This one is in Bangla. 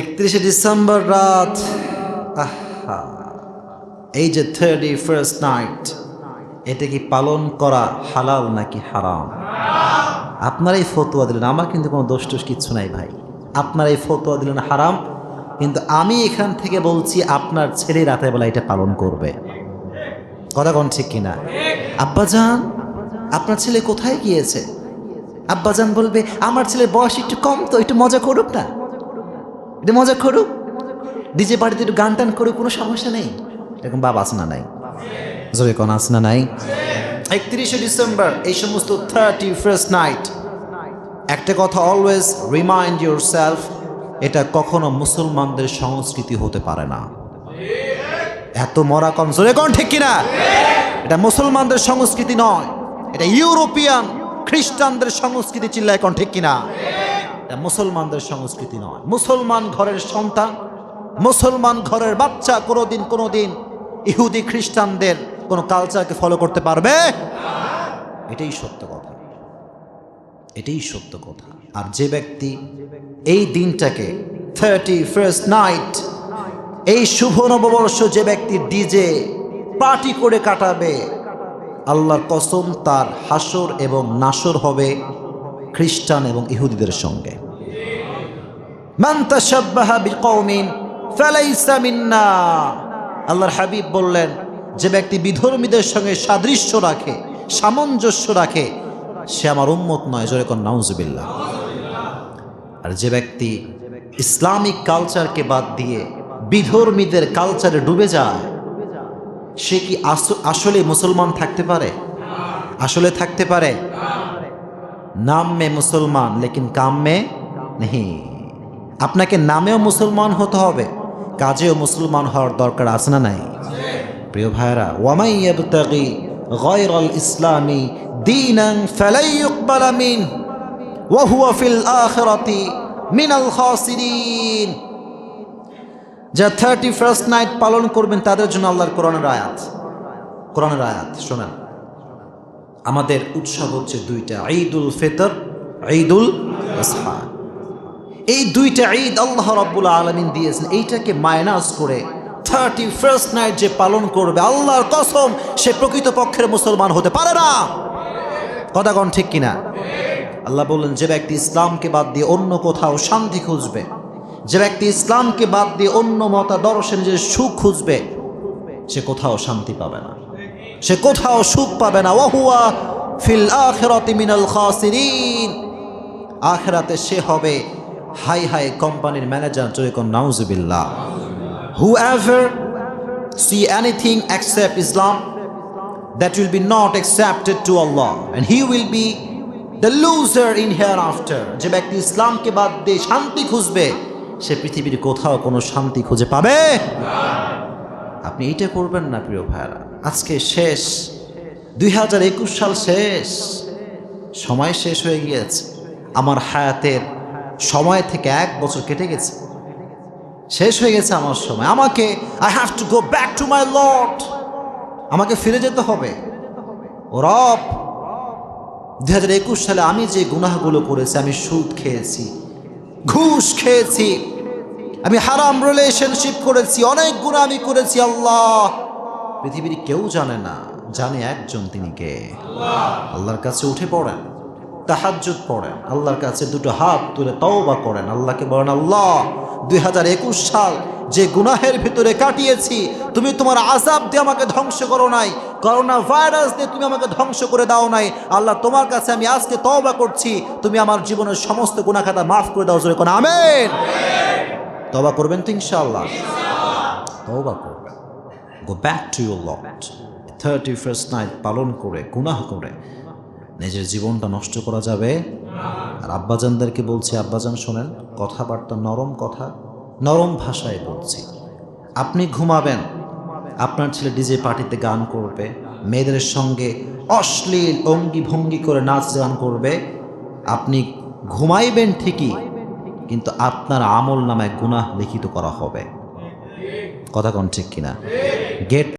একত্রিশে ডিসেম্বর রাত, আহা, এই যে থার্টি ফার্স্ট নাইট এটা কি পালন করা হালাল নাকি হারাম? আপনার এই ফতোয়া দিলেন, আমার কিন্তু কোনো দোষ টোষ কিচ্ছু নাই ভাই। আপনার এই ফতোয়া দিলেন হারাম, কিন্তু আমি এখান থেকে বলছি আপনার ছেলে রাতের বেলা এটা পালন করবে। কথা কোন ঠিক কিনা? আব্বাজান, আপনার ছেলে কোথায় গিয়েছে? আব্বাজান বলবে, আমার ছেলের বয়স একটু কম তো, একটু মজা করুক না। একটু মজা করুক ডিজে বাড়িতে একটু গান টান করুক কোনো সমস্যা নেই। এরকম বাবা আছে না নাই? জোরে কোন আছে না নাই? একত্রিশে ডিসেম্বর, এই সমস্ত থার্টি ফার্স্ট নাইট একটা কথা অলওয়েজ রিমাইন্ড ইউর সেলফ এটা কখনো মুসলমানদের সংস্কৃতি হতে পারে না। এত মরা কম, জোরে কোন ঠিক কিনা? এটা মুসলমানদের সংস্কৃতি নয়, এটা ইউরোপিয়ান খ্রিস্টানদের সংস্কৃতি চিল্লায় কোন ঠিক কিনা? এটা মুসলমানদের সংস্কৃতি নয়। মুসলমান ঘরের সন্তান, মুসলমান ঘরের বাচ্চা কোনোদিন কোনোদিন ইহুদি খ্রিস্টানদের কোনো কালচারকে ফলো করতে পারবে? এটাই সত্য কথা। এটাই সত্য কথা। আর যে ব্যক্তি এই দিনটাকে থার্টি ফার্স্ট নাইট এই শুভ নববর্ষ যে ব্যক্তি ডিজে পার্টি করে কাটাবে, আল্লাহর কসম তার হাসর এবং নাসর হবে খ্রিস্টান এবং ইহুদিদের সঙ্গে। আল্লাহর হাবিব বললেন, যে ব্যক্তি বিধর্মীদের সঙ্গে সাদৃশ্য রাখে, সামঞ্জস্য রাখে, সে আমার উম্মত নয়, জোরে কোন, নাউজুবিল্লাহ। আর যে ব্যক্তি ইসলামিক কালচারকে বাদ দিয়ে বিধর্মীদের কালচারে ডুবে যায়, সে কি আস- আসলে মুসলমান থাকতে পারে? আসলে থাকতে পারে। নাম মে মুসলমান, লেকিন কাম মে নেই। আপনাকে নামেও মুসলমান হতে হবে, কাজেও মুসলমান হওয়ার দরকার আছে না নাই? প্রিয় ভাইরা ওয়ামাই ইয়াবতাগি গায়রাল ইসলামি দীনান ফালাই ইউকবালা ওয়া হুয়া ফিল আখিরাতি মিনাল খাসিরিন। যা থার্টি ফার্স্ট নাইট পালন করবেন, তাদের জন্য আল্লাহর কোরআনের আয়াত। কোরআনের আয়াত, শোনেন। আমাদের উৎসব হচ্ছে দুইটা, ঈদুল ফিতর, ঈদুল আজহা। এই দুইটা ঈদ আল্লাহ রাব্বুল আলমিন দিয়েছেন। এইটাকে মাইনাস করে থার্টি ফার্স্ট নাইট যে পালন করবে, আল্লাহর কসম, সে প্রকৃত পক্ষের মুসলমান হতে পারে না। কথা কন ঠিক কিনা? আল্লাহ বললেন, যে ব্যক্তি ইসলামকে বাদ দিয়ে অন্য কোথাও শান্তি খুঁজবে, যে ব্যক্তি ইসলামকে বাদ দিয়ে অন্য মতাদর্শে নিজের সুখ খুঁজবে, সে কোথাও শান্তি পাবে না। সে কোথাও সুখ পাবে না। ওহুয়া ফিল আখিরাতি মিনাল খাসিরিন। আখেরাতে সে হবে হাই হাই কোম্পানির ম্যানেজার জয়কন নাউজুবিল্লাহ। Whoever see anything accept Islam that will be not accepted to Allah. And he will be the loser in after যে ব্যক্তি ইসলামকে বাদ দিয়ে শান্তি খুঁজবে, সে পৃথিবীর কোথাও কোনো শান্তি খুঁজে পাবে? আপনি এইটা করবেন না, প্রিয় ভাইরা আজকে শেষ, দুই হাজার একুশ সাল শেষ। সময় শেষ হয়ে গিয়েছে। আমার হায়াতের সময় থেকে এক বছর কেটে গেছে। শেষ হয়ে গেছে আমার সময়। আমাকে I have to go back to my Lord আমাকে ফিরে যেতে হবে। রব দুই হাজার একুশ সালে আমি যে গুনাহগুলো করেছি, আমি সুদ খেয়েছি, ঘুষ খেয়েছি, আমি হারাম রিলেশনশিপ করেছি, অনেক গুণা আমি করেছি, আল্লাহ। পৃথিবীর কেউ জানে না, জানে একজন তিনি কে। আল্লাহর কাছে উঠে পড়েন। তাহাজ্জুদ পড়েন। আল্লাহর কাছে দুটো হাত তুলে তওবা করেন। আল্লাহকে বলেন, আল্লাহ, দুই হাজার একুশ সাল যে গুনাহের ভিতরে কাটিয়েছি, তুমি তোমার আজাব দিয়ে আমাকে ধ্বংস করো নাই। করোনা ভাইরাস দিয়ে তুমি আমাকে ধ্বংস করে দাও নাই। আল্লাহ, তোমার কাছে আমি আজকে তওবা করছি। তুমি আমার জীবনের সমস্ত গুনাহ খাতা মাফ করে দাও। জোরে কোন, আমেন। তবা করবেন তো ইনশাআল্লাহ। তওবা করবেন। Go back to your Lord thirty first night পালন করে, গুনাহ করে। নিজের জীবনটা নষ্ট করা যাবে। আর আব্বাজানদেরকে বলছি, আব্বাজান শোনেন, কথাবার্তা নরম কথা, নরম ভাষায় বলছি। আপনি ঘুমাবেন, আপনার ছেলে ডিজে পার্টিতে গান করবে, মেয়েদের সঙ্গে অশ্লীল অঙ্গি ভঙ্গি করে নাচ গান করবে, আপনি ঘুমাইবেন ঠিকই, কিন্তু আপনার আমল নামায় গুনাহ লিখিত করা হবে। কথা কোন ঠিক কিনা? গেট